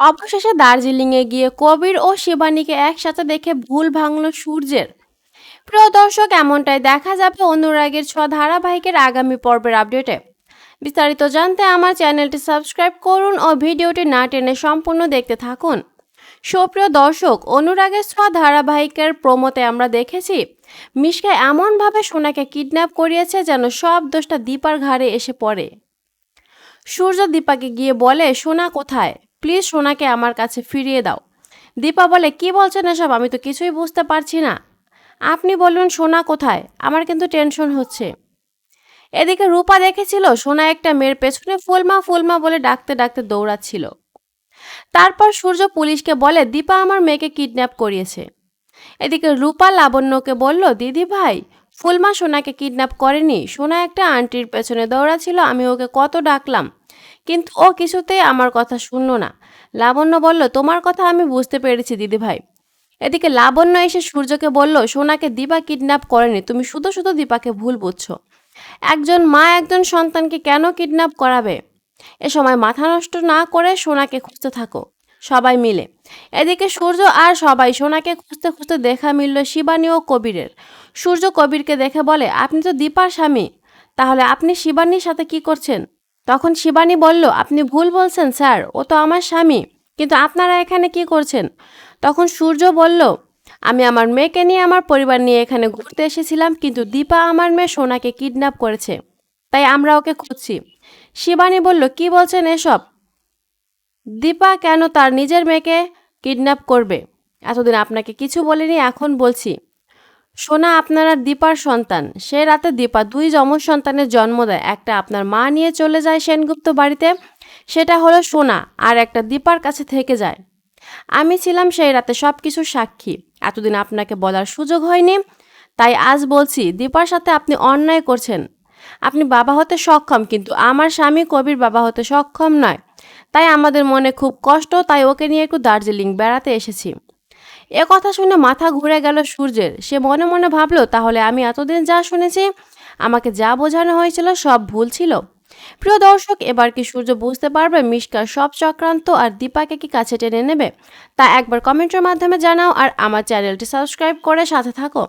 অবশেষে দার্জিলিংয়ে গিয়ে কবির ও শিবানীকে একসাথে দেখে ভুল ভাঙল সূর্যের। প্রিয় দর্শক, এমনটাই দেখা যাবে অনুরাগের ছ ধারাবাহিকের আগামী পর্বের আপডেটে। বিস্তারিত জানতে আমার চ্যানেলটি সাবস্ক্রাইব করুন ও ভিডিওটি না টেনে সম্পূর্ণ দেখতে থাকুন। সুপ্রিয় দর্শক, অনুরাগের ছ ধারাবাহিকের প্রমোতে আমরা দেখেছি, মিশকা এমনভাবে সোনাকে কিডন্যাপ করিয়েছে যেন সব দোষটা দীপার ঘাড়ে এসে পড়ে। সূর্য দীপাকে গিয়ে বলে, সোনা কোথায়? প্লিজ সোনাকে আমার কাছে ফিরিয়ে দাও। দীপা বলে, কি বলছেন এসব? আমি তো কিছুই বুঝতে পারছি না। আপনি বলুন, সোনা কোথায়? আমার কিন্তু টেনশন হচ্ছে। এদিকে রূপা দেখেছিল সোনা একটা মেয়ের পেছনে ফুলমা ফুলমা বলে ডাকতে ডাকতে দৌড়াচ্ছিল। তারপর সূর্য পুলিশকে বলে, দীপা আমার মেয়েকে কিডন্যাপ করিয়েছে। এদিকে রূপা লাবণ্যকে বলল, দিদি ভাই, ফুলমা সোনাকে কিডন্যাপ করেনি। সোনা একটা আন্টির পেছনে দৌড়াচ্ছিল, আমি ওকে কত ডাকলাম। কিন্তু ও কিছুতেই আমার কথা শুনল না। লাবণ্য বলল, তোমার কথা আমি বুঝতে পেরেছি দিদি ভাই এদিকে লাবণ্য এসে সূর্যকে বলল, সোনাকে দীপা কিডন্যাপ করেনি, তুমি শুধু শুধু দীপাকে ভুল বুঝছ। একজন মা একজন সন্তানকে কেন কিডন্যাপ করাবে? এ সময় মাথা নষ্ট না করে সোনাকে খুঁজতে থাকো, সবাই মিলে। এদিকে সূর্য আর সবাই সোনাকে খুঁজতে খুঁজতে দেখা মিলল শিবানী ও কবিরের। সূর্য কবিরকে দেখে বলে, আপনি তো দীপার স্বামী, তাহলে আপনি শিবানীর সাথে কি করছেন? তখন শিবানী বলল, আপনি ভুল বলছেন, স্যার। ও তো আমার স্বামী। কিন্তু আপনারা এখানে কি করছেন? তখন সূর্য বলল, আমি আমার মেয়েকে নিয়ে আমার পরিবার নিয়ে এখানে ঘুরতে এসেছিলাম, কিন্তু দীপা আমার মেয়ে সোনাকে কিডন্যাপ করেছে। তাই আমরা ওকে খুঁজছি। শিবানী বলল, কি বলছেন এসব? দীপা কেন তার নিজের মেয়েকে কিডন্যাপ করবে? এতদিন আপনাকে কিছু বলিনি, এখন বলছি। সোনা আপনারা দীপার সন্তান। সে রাতে দীপা দুই যমজ সন্তানের জন্ম দেয়। একটা আপনার মা নিয়ে চলে যায় সেনগুপ্ত বাড়িতে, সেটা হলো সোনা, আর একটা দীপার কাছে থেকে যায়। আমি ছিলাম সেই রাতে সব কিছুর সাক্ষী। এতদিন আপনাকে বলার সুযোগ হয়নি, তাই আজ বলছি, দীপার সাথে আপনি অন্যায় করছেন। আপনি বাবা হতে সক্ষম, কিন্তু আমার স্বামী কবির বাবা হতে সক্ষম নয়। তাই আমাদের মনে খুব কষ্ট, তাই ওকে নিয়ে একটু দার্জিলিং বেড়াতে এসেছি। এ কথা শুনে মাথা ঘুরে গেল সূর্যের। সে মনে মনে ভাবলো, তাহলে আমি এতদিন যা শুনেছি, আমাকে যা বোঝানো হয়েছিল সব ভুল ছিল। প্রিয় দর্শক, এবার কি সূর্য বুঝতে পারবে মিশকার সব চক্রান্ত আর দীপাকে কি কাছে টেনে নেবে? তা একবার কমেন্টের মাধ্যমে জানাও আর আমার চ্যানেলটি সাবস্ক্রাইব করে সাথে থাকো।